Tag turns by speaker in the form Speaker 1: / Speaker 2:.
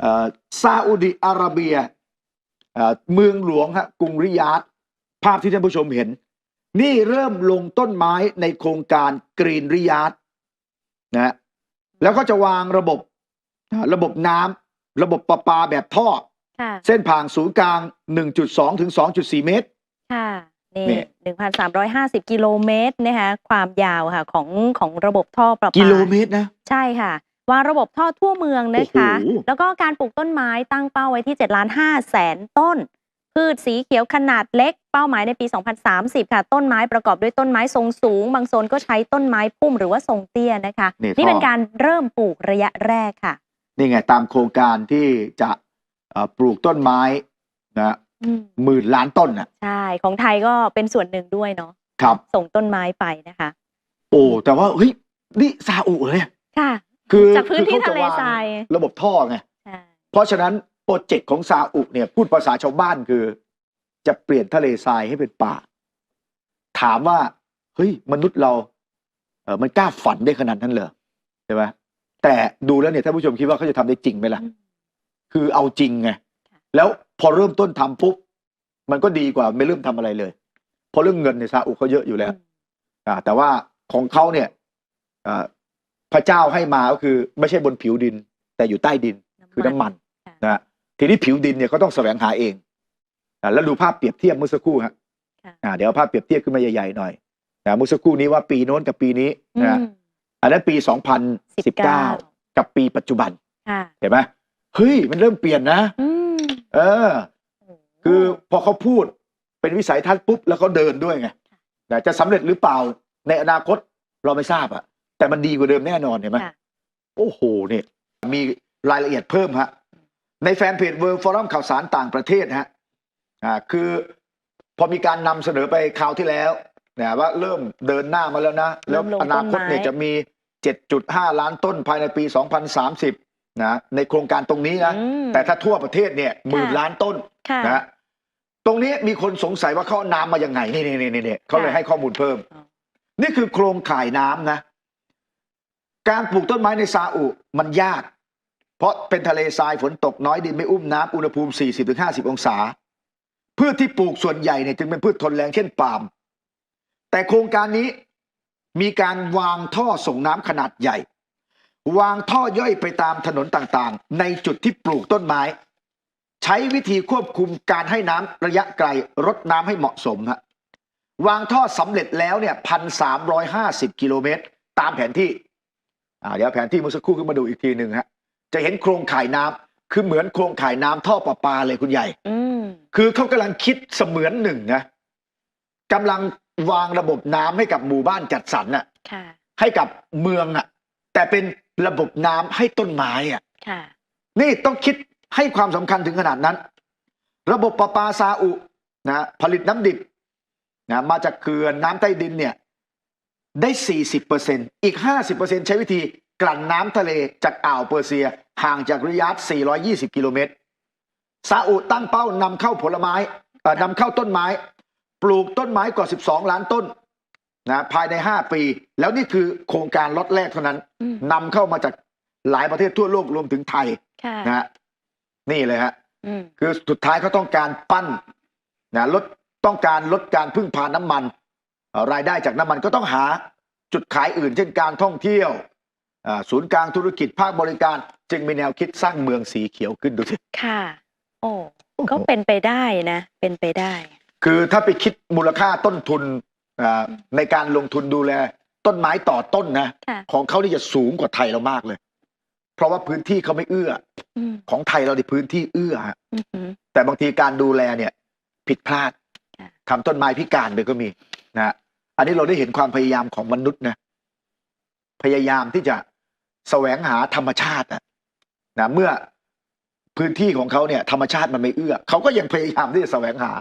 Speaker 1: เอ่อซาอุดิอาระเบียเอ่อเมืองหลวงฮะกรุงริยาดภาพที่ท่านผู้ชมเห็น นี่เริ่มลงต้นไม้ในโครงการกรีนริยาดนะฮะแล้วก็จะวางระบบอ่าระบบน้ำระบบประปาแบบท่อ
Speaker 2: ค่ะ
Speaker 1: เส้นผ่านศูนย์กลาง 1.2 ถึง 2.4 เมตร
Speaker 2: ค่ะนี่
Speaker 1: นี่
Speaker 2: หนึ่งพันสามร้อยห้าสิบกิโลเมตรนะคะความยาวค่ะของของระบบท่อประปา
Speaker 1: กิโลเมตรนะ
Speaker 2: ใช่ค่ะ วางระบบท่อทั่วเมืองนะคะ
Speaker 1: โอ้โห
Speaker 2: แล้วก็การปลูกต้นไม้ตั้งเป้าไว้ที่7ล้าน5แสนต้น พืชสีเขียวขนาดเล็ก เป้าหมายในปี 2030 ค่ะ ต้นไม้ประกอบด้วยต้นไม้ทรงสูง บางโซนก็ใช้ต้นไม้พุ่มหรือว่าทรงเตี้ยนะคะ
Speaker 1: นี่
Speaker 2: นี่เป็น
Speaker 1: ท่อ
Speaker 2: การเริ่มปลูกระยะแรกค่ะ
Speaker 1: นี่ไงตามโครงการที่จะเอ่อปลูกต้นไม้นะ
Speaker 2: อืม
Speaker 1: หมื่นล้านต้นน่ะ
Speaker 2: ใช่ของไทยก็เป็นส่วนหนึ่งด้วยเนาะ
Speaker 1: ครับ
Speaker 2: ส่งต้นไม้ไปนะคะ
Speaker 1: โอ้แต่ว่าเฮ้ยนี่ซาอุเลย
Speaker 2: ค่ะ
Speaker 1: คือ
Speaker 2: จากพื้นที่
Speaker 1: คือข
Speaker 2: ทะเล
Speaker 1: จวง
Speaker 2: ทราย
Speaker 1: ระบบท่อไง
Speaker 2: ใช่
Speaker 1: เพราะฉะนั้นโปรเจกต์ของซาอุเนี่ยพูดภาษาชาวบ้านคือ จะเปลี่ยนทะเลทรายให้เป็นป่า ถามว่าเฮ้ยมนุษย์เราเออมันกล้าฝันได้ขนาดนั้นเหรอใช่ไหมแต่ดูแล้วเนี่ยท่านผู้ชมคิดว่าเขาจะทำได้จริงไหมล่ะ
Speaker 2: อืม
Speaker 1: คือเอาจริงไง
Speaker 2: ค่ะ
Speaker 1: แล้วพอเริ่มต้นทำปุ๊บมันก็ดีกว่าไม่เริ่มทำอะไรเลยเพราะเรื่องเงินในยซาอุเขาเยอะอยู่แล้วอ่าแต่ว่าของเขาเนี่ยอ่า พระเจ้าให้มาก็คือไม่ใช่บนผิวดิน แต่อยู่ใต้ดินคือน้ำมัน
Speaker 2: ค่ะ
Speaker 1: นะฮะทีนี้ผิวดินเนี่ยก็ต้องแสวงหาเองอ่าแล้วดูภาพเปรียบเทียบเมื่อสักครู่ฮะ
Speaker 2: ค่ะ
Speaker 1: อ่าเดี๋ยวเอาภาพเปรียบเทียบขึ้นมาใหญ่ๆหน่อยนะเมื่อสักครู่นี้ว่าปีโน้นกับปีนี้
Speaker 2: อื
Speaker 1: นะ
Speaker 2: ม
Speaker 1: อันนั้นปี
Speaker 2: 19
Speaker 1: 2019 กับปีปัจจุบัน
Speaker 2: ค่ะ
Speaker 1: เห็นไหมเฮ้ยมันเริ่มเปลี่ยนนะ
Speaker 2: อืม
Speaker 1: เออ
Speaker 2: โอ้โห
Speaker 1: คือพอเขาพูดเป็นวิสัยทัศน์ปุ๊บแล้วเขาเดินด้วยไงแต่จะสำเร็จหรือเปล่าในอนาคตเราไม่ทราบอะ แต่มันดีกว่าเดิมแน่นอนเห็นไหม
Speaker 2: ค่ะ
Speaker 1: โอ้โหเนี่ยมีรายละเอียดเพิ่มฮะในแฟนเพจเวิร์ฟอรัมข่าวสารต่างประเทศฮะอ่าคือพอมีการนำเสนอไปคราวที่แล้วนะว่าเริ่มเดินหน้ามาแล้วนะแล้ว
Speaker 2: เริ่มลง
Speaker 1: อนาคต
Speaker 2: ต้นไม้
Speaker 1: เนี่ยจะมี 7.5 ล้านต้นภายในปี 2030นะในโครงการตรงนี้นะ
Speaker 2: อืม
Speaker 1: แต่ถ้าทั่วประเทศเนี่ยหมื่นล้านต้น
Speaker 2: ค่ะ
Speaker 1: นะฮะตรงนี้มีคนสงสัยว่าเขาเอาน้ำมายังไงนี่นี่นี่นี่เขาเลย
Speaker 2: ค่ะ
Speaker 1: ให้ข้อมูลเพิ่ม
Speaker 2: อ๋อ
Speaker 1: นี่คือโครงข่ายน้ำนะ การปลูกต้นไม้ในซาอุมันยาก เพราะเป็นทะเลทรายฝนตกน้อยดินไม่อุ้มน้ำอุณหภูมิ 40-50 องศา พืชที่ปลูกส่วนใหญ่เนี่ยจึงเป็นพืชทนแรงเช่นปาล์มแต่โครงการนี้มีการวางท่อส่งน้ำขนาดใหญ่ วางท่อย่อยไปตามถนนต่างๆ ในจุดที่ปลูกต้นไม้ ใช้วิธีควบคุมการให้น้ำระยะไกลรดน้ำให้เหมาะสมฮะวางท่อสำเร็จแล้วเนี่ยพันสามร้อยห้าสิบกิโลเมตร ตามแผนที่ เดี๋ยวแผนที่เมื่อสักครู่ขึ้นมาดูอีกทีหนึ่งฮะจะเห็นโครงข่ายน้ำคือเหมือนโครงข่ายน้ำท่อประปาเลยคุณใหญ่
Speaker 2: อืม
Speaker 1: คือเขากำลังคิดเสมือนหนึ่งนะกำลังวางระบบน้ำให้กับหมู่บ้านจัดสรรน่ะ
Speaker 2: ค่ะ
Speaker 1: ให้กับเมืองอะ แต่เป็นระบบน้ำให้ต้นไม้อะ
Speaker 2: ค่ะ
Speaker 1: นี่ต้องคิดให้ความสำคัญถึงขนาดนั้น ระบบประปาซาอุนะผลิตน้ำดิบนะมาจากเขื่อนน้ำใต้ดินเนี่ย ได้ 40%อีก 50%ใช้วิธีกลั่นน้ำทะเลจากอ่าวเปอร์เซีย ห่างจากริยาด420 กิโลเมตร ซาอุตั้งเป้านำเข้าผลไม้เอ่อนำเข้าต้นไม้ ปลูกต้นไม้กว่า 12 ล้านต้นนะภายใน 5 ปี แล้วนี่คือโครงการล็อตแรกเท่านั้น
Speaker 2: อืม
Speaker 1: นำเข้ามาจากหลายประเทศทั่วโลกรวมถึงไทย
Speaker 2: ค่ะ
Speaker 1: นะฮะนี่เลยฮะ
Speaker 2: อืม
Speaker 1: คือสุดท้ายเขาต้องการปั้นนะลดต้องการลดการพึ่งพาน้ำมันเอ่อ รายได้จากน้ำมันก็ต้องหาจุดขายอื่น เช่นการท่องเที่ยวอ่าศูนย์กลางธุรกิจภาคบริการ จึงมีแนวคิดสร้างเมืองสีเขียวขึ้นดูสิ
Speaker 2: ค่ะ โอ้ก็เป็นไปได้นะ เป็นไปได้
Speaker 1: คือถ้าไปคิดมูลค่าต้นทุนอ่าในการลงทุนดูแล ต้นไม้ต่อต้นนะ
Speaker 2: ค่ะ
Speaker 1: ของเขานี่จะสูงกว่าไทยเรามากเลย เพราะว่าพื้นที่เขาไม่เอื้อ
Speaker 2: อืม
Speaker 1: ของไทยเราในพื้นที่เอื้อฮะ
Speaker 2: อืมอืม
Speaker 1: แต่บางทีการดูแลเนี่ย ผิดพลาด
Speaker 2: ค่ะ
Speaker 1: ทำต้นไม้พิการไปก็มีนะฮะ อันนี้เราได้เห็นความพยายามของมนุษย์นะพยายามที่จะแสวงหาธรรมชาตินะนะเมื่อพื้นที่ของเขาเนี่ยธรรมชาติมันไม่เอื้อเขาก็ยังพยายามที่จะแสวงหา